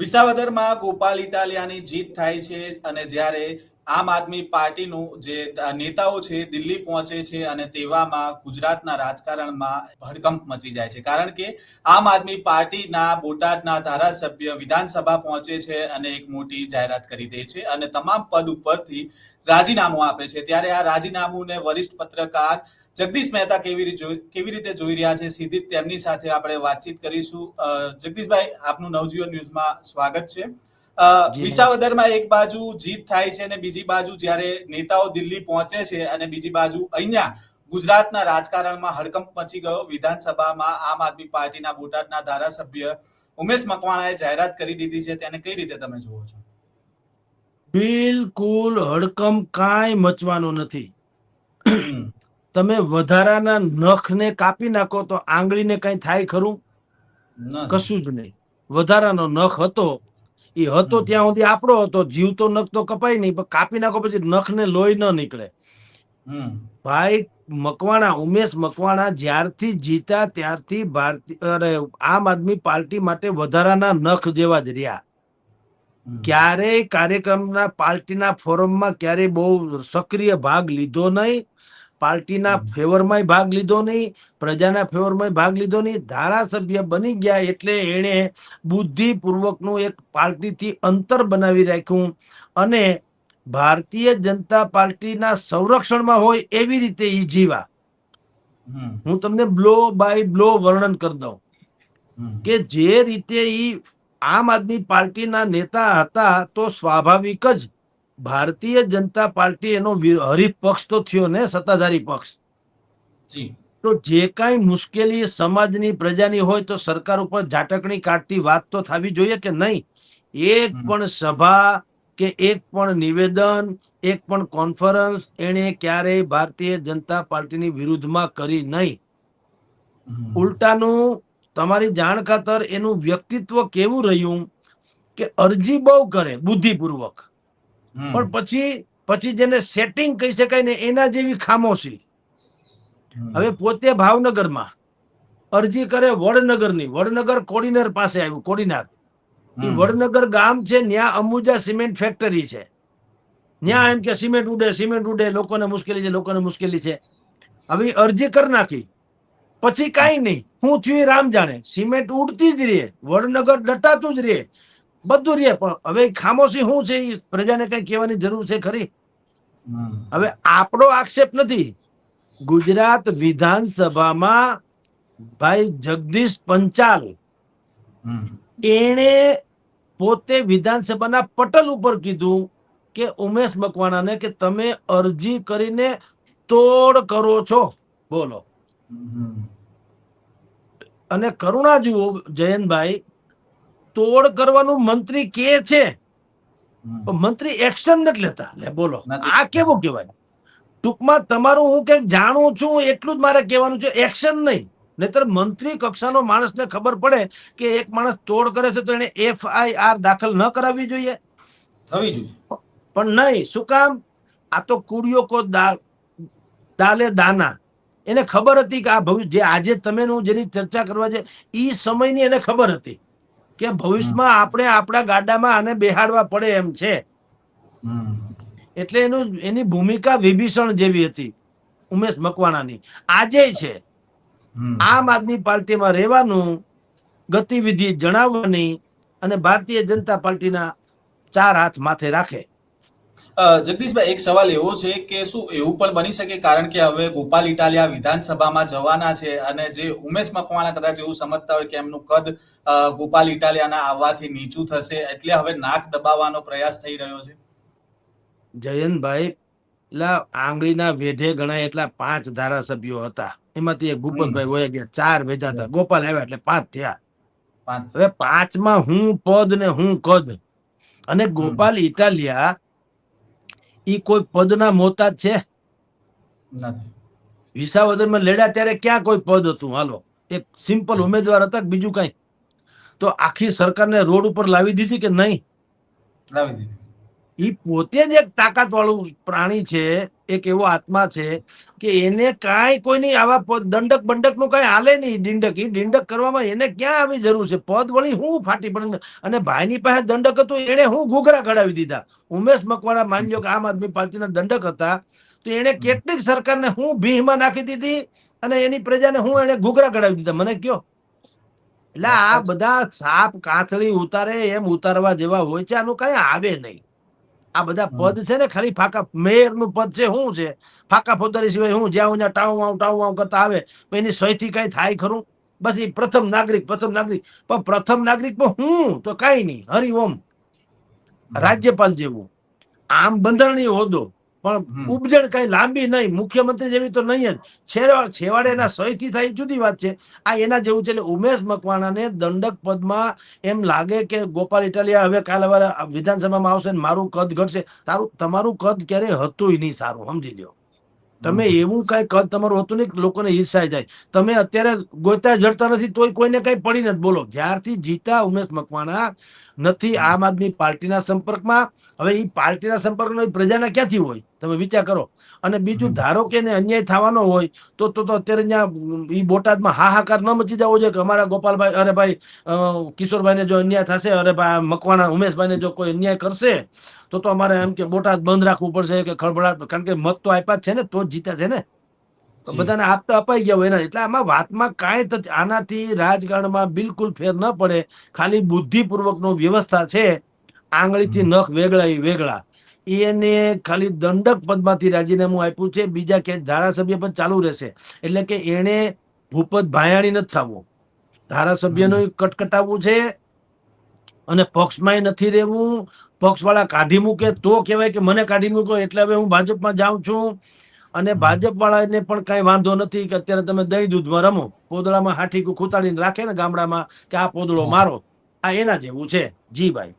વિસાવદરમાં ગોપાલ ઇટાલિયાની જીત થાય છે અને જ્યારે આમ આદમી પાર્ટીનું જે નેતાઓ છે, દિલ્હી પહોંચે છે અને તેવામાં ગુજરાતના રાજકારણમાં હડકંપ મચી જાય છે. કારણ કે આમ આદમી પાર્ટીના બોટાદના ધારાસભ્ય વિધાનસભા પહોંચે છે અને એક મોટી જાહેરાત કરી દે છે અને તમામ પદ ઉપરથી રાજીનામું આપે છે. ત્યારે આ રાજીનામુંને વરિષ્ઠ પત્રકાર જગદીશ મહેતા કેવી રીતે કેવી રીતે જોઈ રહ્યા છે સીધી તેમની સાથે આપણે વાતચીત કરીશું. જગદીશભાઈ, આપનું નવજીવન ન્યૂઝમાં સ્વાગત છે. વિસાવદરમાં એક બાજુ જીત થાય છે અને બીજી બાજુ જ્યારે નેતાઓ દિલ્હી પહોંચે છે અને બીજી બાજુ અહીંયા ગુજરાતના રાજકારણમાં હડકંપ મચી ગયો. વિધાનસભામાં આમ આદમી પાર્ટીના બોટાદના ધારાસભ્ય ઉમેશ મકવાણાએ જાહેરાત કરી દીધી છે. તેને કઈ રીતે તમે જુઓ છો? બિલકુલ હડકંપ કાંઈ મચવાનો નથી. તમે વધારાના નખને કાપી નાખો તો આંગળીને કઈ થાય ખરું? કશું જ નહીં. વધારાનો નખ હતો એ હતો ત્યાં સુધી આપણો હતો. જીવતો નખ તો કપાય નહીં પણ કાપી નાખો પછી નખને લોહી ન નીકળે. હમ, ભાઈ મકવાણા ઉમેશ મકવાણા જ્યારથી જીતા ત્યારથી ભારતીય અરે આમ આદમી પાર્ટી માટે વધારાના નખ જેવા જ રહ્યા. ક્યારેય કાર્યક્રમના પાર્ટીના ફોરમમાં ક્યારેય બહુ સક્રિય ભાગ લીધો નહીં. પાર્ટીના. ફેવરમાં ભાગ લીધો નહીં પ્રજાના ફેવરમાં ભાગ લીધો નહીં ધારાસભ્ય બની ગયા એટલે એણે બુદ્ધિપૂર્વકનું એક પાર્ટીથી અંતર બનાવી રાખ્યું. અને ભારતીય જનતા પાર્ટીના સંરક્ષણમાં હોય એવી રીતે એ જીવા. હું તમને બ્લો બાય બ્લો વર્ણન કરી દઉં. કે જે રીતે ઈ આમ આદમી પાર્ટીના નેતા હતા તો સ્વાભાવિક જ ભારતીય જનતા પાર્ટી એનો વિ- હરીફ પક્ષ તો થયો ને સત્તાધારી પક્ષ. તો જે કાંઈ મુશ્કેલી સમાજની પ્રજાની હોય તો સરકાર ઉપર ઝાટકણી કાઢતી વાત તો થવી જોઈએ કે નહીં? એક પણ સભા કે એક પણ નિવેદન એક પણ કોન્ફરન્સ એણે ક્યારેય ભારતીય જનતા પાર્ટીની વિરુદ્ધમાં કરી નહીં. ઉલટાનું તમારી જાણ ખાતર એનું વ્યક્તિત્વ કેવું રહ્યું કે અરજી બહુ કરે બુદ્ધિપૂર્વક. પણ પછી પછી જેને સેટિંગ કહી શકાય ને એના જેવી ખામોશી. હવે પોતે ભાવનગરમાં અરજી કરે વડનગરની. વડનગર કોડીનાર પાસે આવ્યું કોડીનાર. એ વડનગર ગામ છે ત્યાં અંબુજા સિમેન્ટ ફેક્ટરી છે. ત્યાં એમ કે સિમેન્ટ ઉડે સિમેન્ટ ઉડે લોકોને મુશ્કેલી છે લોકોને મુશ્કેલી છે. હવે અરજી કરી નાખી. પછી કાંઈ નહીં. હું થયું રામ જાણે. સિમેન્ટ ઉડતી જ રહે. વડનગર ડટાતું જ રહે. બધું રે પણ હવે ખામોશી શું છે? પ્રજાને કઈ કહેવાની જરૂર છે ખરી? હવે આપણો આક્ષેપ નથી. ગુજરાત વિધાનસભામાં ભાઈ જગદીશ પંચાલ. એણે પોતે વિધાનસભાના પટલ ઉપર કીધું કે ઉમેશ મકવાણાને કે તમે અરજી કરીને તોડ કરો છો. બોલો. અને કરુણા જુઓ જયંતભાઈ તોડ કરવાનું મંત્રી કે છે? મંત્રી એક્શન નથી લેતા. લે બોલો. આ કેવું કહેવાય? ટૂંકમાં તમારું હું કંઈક જાણું છું એટલું જ મારે કહેવાનું છે એક્શન નહીં. નહીતર મંત્રી કક્ષાનો માણસને ખબર પડે કે એક માણસ તોડ કરે છે તો એને એફઆઈઆર દાખલ ન કરાવવી જોઈએ. થવી જોઈએ. પણ નહીં શું કામ? આ તો કુડિયો કો દાલે દાના. એને ખબર હતી કે આ ભવિષ્ય જે આજે તમે ને જેની ચર્ચા કરવા છે એ સમયની એને ખબર હતી. કે ભવિષ્યમાં આપણે આપણા ગાડામાં આને બેહાડવા પડે એમ છે. એટલે એનું, એની ભૂમિકા વિભીષણ જેવી હતી, ઉમેશ મકવાણાની. આજે છે. આમ આદમી પાર્ટીમાં રહેવાનું ગતિવિધિ જણાવવાની અને ભારતીય જનતા પાર્ટીના ચાર હાથ માથે રાખે. જગદીશભાઈ એક સવાલ એવો છે કે શું એવું પણ બની શકે? કારણ કે હવે ગોપાલ ઇટાલિયા વિધાનસભામાં જવાના છે અને જે ઉમેશ મકવાણા કદાચ એવું સમજતા હોય કે એમનું કદ ગોપાલ ઇટાલિયાના આવવાથી નીચું થશે એટલે હવે નાક દબાવવાનો પ્રયાસ થઈ રહ્યો છે. જયંતભાઈ એટલા આંગળીના વેઢે ગણાય એટલા પાંચ ધારાસભ્યો હતા. એમાંથી એક ભૂપતભાઈ હોય ગયા ચાર વેધા હતા. ગોપાલ આવ્યા એટલે પાંચ થયા. પાંચ. હવે પાંચમાં હું પદ ને હું કદ? અને ગોપાલ ઇટાલિયા ઈ કોઈ પદના મોતાજ છે? વિસાવદરમાં લડ્યા ત્યારે ક્યાં કોઈ પદ હતું? હાલો એક સિમ્પલ ઉમેદવાર હતા બીજું કઈ? તો આખી સરકારને રોડ ઉપર લાવી દીધી કે નહીં? લાવી દીધી. એ પોતે જ એક તાકાત વાળું પ્રાણી છે. એક એવો આત્મા છે કે એને કાંઈ કોઈની આવા દંડક બંડકનું કાંઈ હાલે નહીં ડિંડક. એ ડિંડક કરવામાં એને ક્યાં આવી જરૂર છે? પદ વળી હું ફાટી પડે? અને ભાઈની પાસે દંડક હતું એને હું ઘૂઘરા કઢાવી દીધા. ઉમેશ મકવાણા માની લો કે આમ આદમી પાર્ટીના દંડક હતા તો એણે કેટલીક સરકારને હું ભીહમાં નાખી દીધી અને એની પ્રજાને હું એને ઘૂઘરા કઢાવી દીધા. મને કયો? એટલે આ બધા સાપ કાથળી ઉતારે એમ ઉતારવા જેવા હોય છે આનું કઈ આવે નહીં. આ બધા પદ છે ને ખાલી ફાકા મેયરનું પદ છે શું છે? ફાકા ફોદારી સિવાય હું જ્યાં ત્યાં ટાઉ આવું ટાઉ આવું કરતા આવે એની સહીથી કઈ થાય ખરું? બસ એ પ્રથમ નાગરિક પ્રથમ નાગરિક. પણ પ્રથમ નાગરિક પણ હું? તો કઈ નહીં. હરિઓમ. રાજ્યપાલ જેવું. આમ બંધારણીય હોદ્દો. પણ. ઉપજણ કઈ લાંબી નહીં મુખ્યમંત્રી જેવી તો નહીં જ. છેવા છેવાડે એના સહીથી થાય જુદી વાત છે. આ એના જેવું છે એટલે ઉમેશ મકવાણાને દંડક પદમાં એમ લાગે કે ગોપાલ ઇટાલિયા હવે કાલે હવે વિધાનસભામાં આવશે ને મારું કદ ઘટશે. તારું તમારું કદ ક્યારેય હતું નહીં સારું સમજી લ્યો. તમે એવું કઈ કદ તમારું હતું નહીં લોકોને ઈર્ષાઈ જાય. તમે અત્યારે ગોતા જડતા નથી તોય કોઈને કઈ પડી નથી. બોલો જ્યારથી જીતા ઉમેશ મકવાણા નથી આમ આદમી પાર્ટીના સંપર્કમાં. હવે એ પાર્ટીના સંપર્કમાં પ્રજાના ક્યાંથી હોય? તમે વિચાર કરો. અને બીજું ધારો કે એને અન્યાય થવાનો હોય તો તો તો અત્યારે ત્યાં ઈ બોટાદમાં હાહાકાર ન મચી જવો જોઈએ કે અમારા ગોપાલભાઈ અરે ભાઈ કિશોરભાઈને જો અન્યાય થશે અરે ભાઈ આ મકવાણા ઉમેશભાઈને જો કોઈ અન્યાય કરશે તો તો અમારે એમ કે બોટાદ બંધ રાખવું પડશે કે ખળભળાટ કારણ કે મત તો આપ્યા જ છે ને તો જ જીત્યા છે ને? બધાને આપતા અપાઈ ગયા હોય ને એટલે આમાં વાતમાં કાંઈ તો આનાથી રાજકારણમાં બિલકુલ ફેર ન પડે. ખાલી બુદ્ધિપૂર્વકનો વ્યવસ્થા છે. આંગળીથી નખ વેગળા એ વેગળા. એને ખાલી દંડક પદમાંથી રાજીનામું આપ્યું છે. બીજા ક્યાંય ધારાસભ્ય પદ ચાલુ રહેશે. એટલે કે એને ભૂપત ભાયાણી નથી થવું. ધારાસભ્યનું કટકટાવવું છે અને પક્ષમાંય નથી રહેવું. પક્ષવાળા કાઢી મૂકે તો કહેવાય કે મને કાઢી મૂકો. એટલે હવે હું ભાજપમાં જાઉં છું. અને. ભાજપ વાળાને પણ કઈ વાંધો નથી કે અત્યારે તમે દહીં દૂધમાં રમો પોદળામાં હાઠીકું ખૂતાડીને રાખે ને ગામડામાં કે આ પોદળો મારો. આ એના જેવું છે. જી ભાઈ.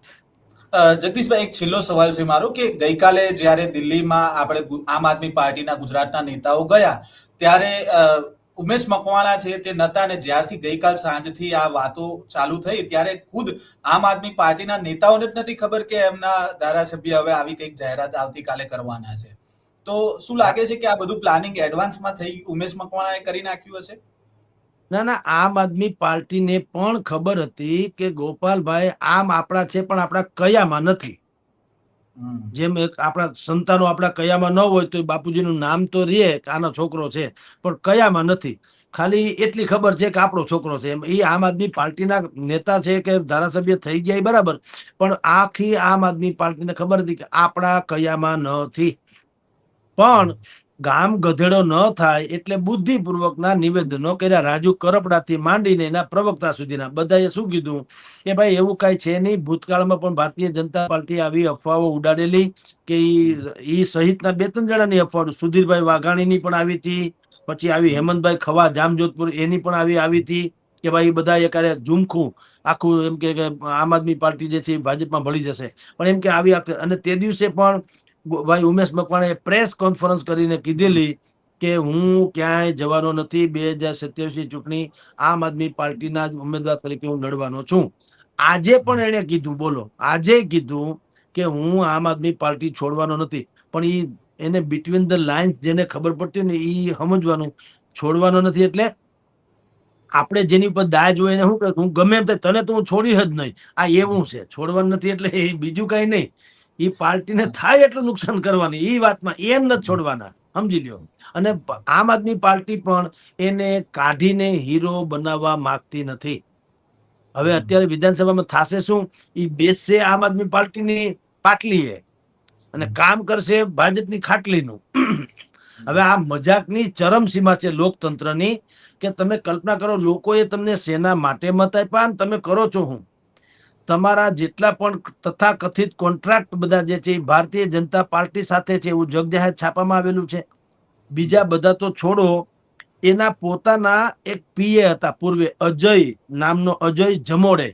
જગદીશભાઈ એક છેલ્લો સવાલ છે મારો કે ગઈકાલે જ્યારે દિલ્હીમાં આપણે આમ આદમી પાર્ટીના ગુજરાતના નેતાઓ ગયા ત્યારે ઉમેશ મકવાણા છે તે નતા અને જ્યારથી ગઈકાલ સાંજથી આ વાતો ચાલુ થઈ ત્યારે ખુદ આમ આદમી પાર્ટીના નેતાઓને જ નથી ખબર કે એમના ધારાસભ્ય હવે આવી કંઈક જાહેરાત આવતીકાલે કરવાના છે. તો શું લાગે છે કે આ બધું પ્લાનિંગ એડવાન્સમાં થઈ ઉમેશ મકવાણાએ કરી નાખ્યું હશે? ના ના આમ આદમી પાર્ટીને પણ ખબર હતી કે ગોપાલભાઈ આમ આપણા છે પણ આપણા કયામાં નથી. જેમ એક આપણા સંતાનો આપણા કયામાં ન હોય તો બાપુજીનું નામ તો રહે કે આનો છોકરો છે પણ કયામાં નથી. ખાલી એટલી ખબર છે કે આપણો છોકરો છે. એમ એ આમ આદમી પાર્ટીના નેતા છે કે ધારાસભ્ય થઈ ગયા બરાબર. પણ આખી આમ આદમી પાર્ટીને ખબર હતી કે આપણા કયામાં નથી. પણ ગામ ગધેડો ન થાય એટલે બુદ્ધિપૂર્વકના નિવેદનો કર્યા. રાજુ કરપડાથી માંડીને એના પ્રવક્તા સુધીના બધાએ શું કીધું? કે ભાઈ, એવું કાંઈ છે નહીં. ભૂતકાળમાં પણ ભારતીય જનતા પાર્ટી આવી અફવાઓ ઉડાડેલી કે ઈ સહિતના બે ત્રણ જણાની અફવાઓ. સુધીરભાઈ વાઘાણીની પણ આવી હતી. પછી આવી હેમંતભાઈ ખવા, જામજોધપુર એની પણ આવી આવી હતી કે ભાઈ બધા એકારે ઝુમખું આખું એમ કે આમ આદમી પાર્ટી જે છે એ ભાજપમાં ભળી જશે. પણ એમ કે આવી અને તે દિવસે પણ ભાઈ ઉમેશ મકવાણાએ પ્રેસ કોન્ફરન્સ કરીને કીધેલી કે હું ક્યાંય જવાનો નથી બે હજાર સત્યાવીસની ચૂંટણી આમ આદમી પાર્ટીના જ ઉમેદવાર તરીકે હું લડવાનો છું. આજે પણ એણે કીધું બોલો આજે કીધું કે હું આમ આદમી પાર્ટી છોડવાનો નથી પણ એ એને બિટવીન ધ લાઇન્સ જેને ખબર પડતી ને એ સમજવાનું છોડવાનો નથી એટલે આપણે જેની ઉપર દાજ હોય એને શું કહે હું ગમે એમ તને તો હું છોડી જ નહીં. આ એવું છે છોડવાનું નથી એટલે એ બીજું કઈ નહીં. એ પાર્ટીને થાય એટલું નુકસાન કરવાની એ વાતમાં એમ નથી છોડવાના સમજી લ્યો. અને આમ આદમી પાર્ટી પણ એને કાઢીને હીરો બનાવવા માંગતી નથી. હવે અત્યારે વિધાનસભામાં થશે શું? એ બેસશે આમ આદમી પાર્ટીની પાટલીએ અને કામ કરશે ભાજપની ખાટલીનું. હવે આ મજાકની ચરમસીમા છે લોકતંત્રની કે તમે કલ્પના કરો લોકોએ તમને સેના માટે મત આપ્યા તમે કરો છો હું? તમારા જેટલા પણ તથાકથિત કોન્ટ્રાક્ટ બધા જે છે એ ભારતીય જનતા પાર્ટી સાથે છે એવું જગજાહેર છાપામાં આવેલું છે. બીજા બધા તો છોડો એના પોતાના એક પીએ હતા પૂર્વે અજય નામનો અજય જમોડે.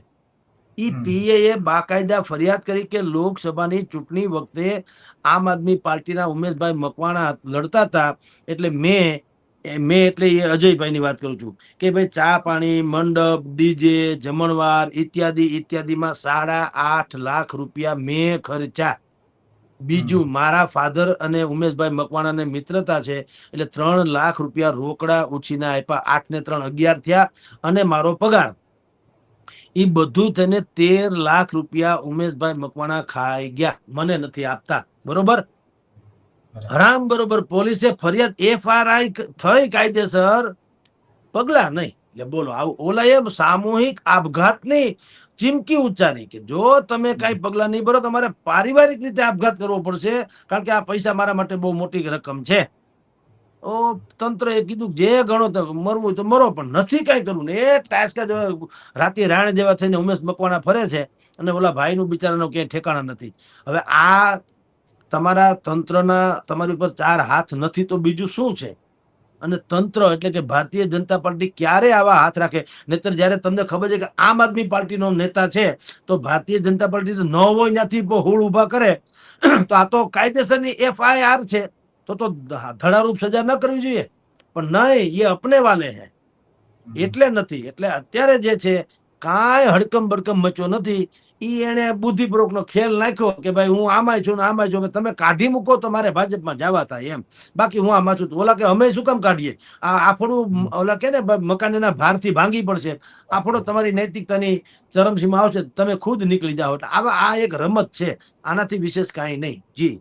એ પીએ એ બાકાયદા ફરિયાદ કરી કે લોકસભાની ચૂંટણી વખતે આમ આદમી પાર્ટીના ઉમેશભાઈ મકવાણા લડતા હતા એટલે મેં મેં એટલે એ અજયભાઈની વાત કરું છું કે ભાઈ ચા પાણી મંડપ ડીજે જમણવાર ઇત્યાદિ ઇત્યાદિમાં સાડા આઠ લાખ રૂપિયા મેં ખર્ચા બીજું મારા ફાધર અને ઉમેશભાઈ મકવાણાને મિત્રતા છે એટલે ત્રણ લાખ રૂપિયા રોકડા ઉછીના આપ્યા. આઠ ને ત્રણ અગિયાર થયા અને મારો પગાર. એ બધું થઈને તેર લાખ રૂપિયા ઉમેશભાઈ મકવાણા ખાઈ ગયા. મને નથી આપતા. બરોબર બરાબર. હરામ બરોબર પોલીસે ફરિયાદ એફઆરઆઈ થઈ કાયદેસર. પગલા નહીં. એટલે બોલો આવું ઓલા એમ સામૂહિક આપઘાતની ચીમકી ઉચ્ચારી કે જો તમે કઈ પગલા નહીં ભરો તમારે પારિવારિક રીતે આપઘાત કરવો પડશે કારણ કે આ પૈસા મારા માટે બહુ મોટી રકમ છે. ઓ તંત્ર એ કીધું જે ગણો તો મરવું હોય તો મરો પણ નથી કઈ કરવું ને. એ ટાસ્કા જેવા રાતે રાણ જેવા થઈને ઉમેશ મકવાણા ફરે છે. અને ઓલા ભાઈનું બિચારાનો ક્યાંય ઠેકાણા નથી. હવે આ તમારા તંત્રના તમારી ઉપર ચાર હાથ નથી તો બીજું શું છે? અને તંત્ર એટલે કે ભારતીય જનતા પાર્ટી ક્યારે આવા હાથ રાખે? નહીતર જ્યારે તમને ખબર છે કે આમ આદમી પાર્ટીનો નેતા છે તો ભારતીય જનતા પાર્ટી તો ન હોય ત્યાંથી હોળ ઊભા કરે. તો આ તો કાયદેસરની એફઆઈઆર છે. તો તો ધડારૂપ સજા ન કરવી જોઈએ. પણ નહીં એ અપને વાલે હે એટલે નથી. એટલે અત્યારે જે છે કાંઈ હડકમ બડકમ મચ્યો નથી. ઈ એને બુદ્ધિપૂર્વકનો ખેલ નાખ્યો કે ભાઈ હું આમાં છું ને આમાં છું. તમે કાઢી મૂકો તો મારે ભાજપમાં જવા થાય એમ. બાકી હું આમાં છું. ઓલા કે અમે શું કામ કાઢીએ? આ આપણું ઓલા કે ને મકાનના ભારથી ભાંગી પડશે. આપણો તમારી નૈતિકતાની ચરમસીમા આવશે. તમે ખુદ નીકળી જાઓ. આવા, આ એક રમત છે. આનાથી વિશેષ કાંઈ નહીં. જી.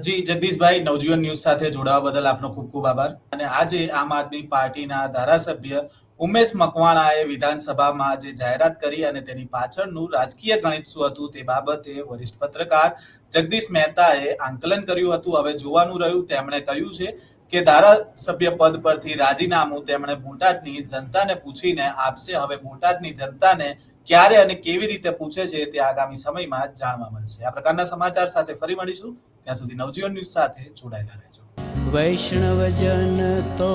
જી, જગદીશભાઈ, નવજીવન ન્યૂઝ સાથે જોડાવા બદલ આપનો ખૂબ ખૂબ આભાર. અને આજે આમ આદમી પાર્ટીના ધારાસભ્ય ઉમેશ મકવાણાએ વિધાનસભામાં જે જાહેરાત કરી અને તેની પાછળનું રાજકીય ગણિત શું હતું તે બાબતે વરિષ્ઠ પત્રકાર જગદીશ મહેતાએ આંકલન કર્યું હતું. હવે જોવાનું રહ્યું, તેમણે કહ્યું છે કે ધારાસભ્ય પદ પરથી રાજીનામું તેમણે બોટાદની જનતાને પૂછીને આપશે. હવે બોટાદની જનતાને ક્યારે અને કેવી રીતે પૂછે છે તે આગામી સમયમાં જાણવા મળશે. આ પ્રકારના સમાચાર સાથે ફરી મળીશું. ત્યાં સુધી નવજીવન ન્યૂઝ સાથે જોડાયેલા રહેજો. વૈષ્ણવજન તો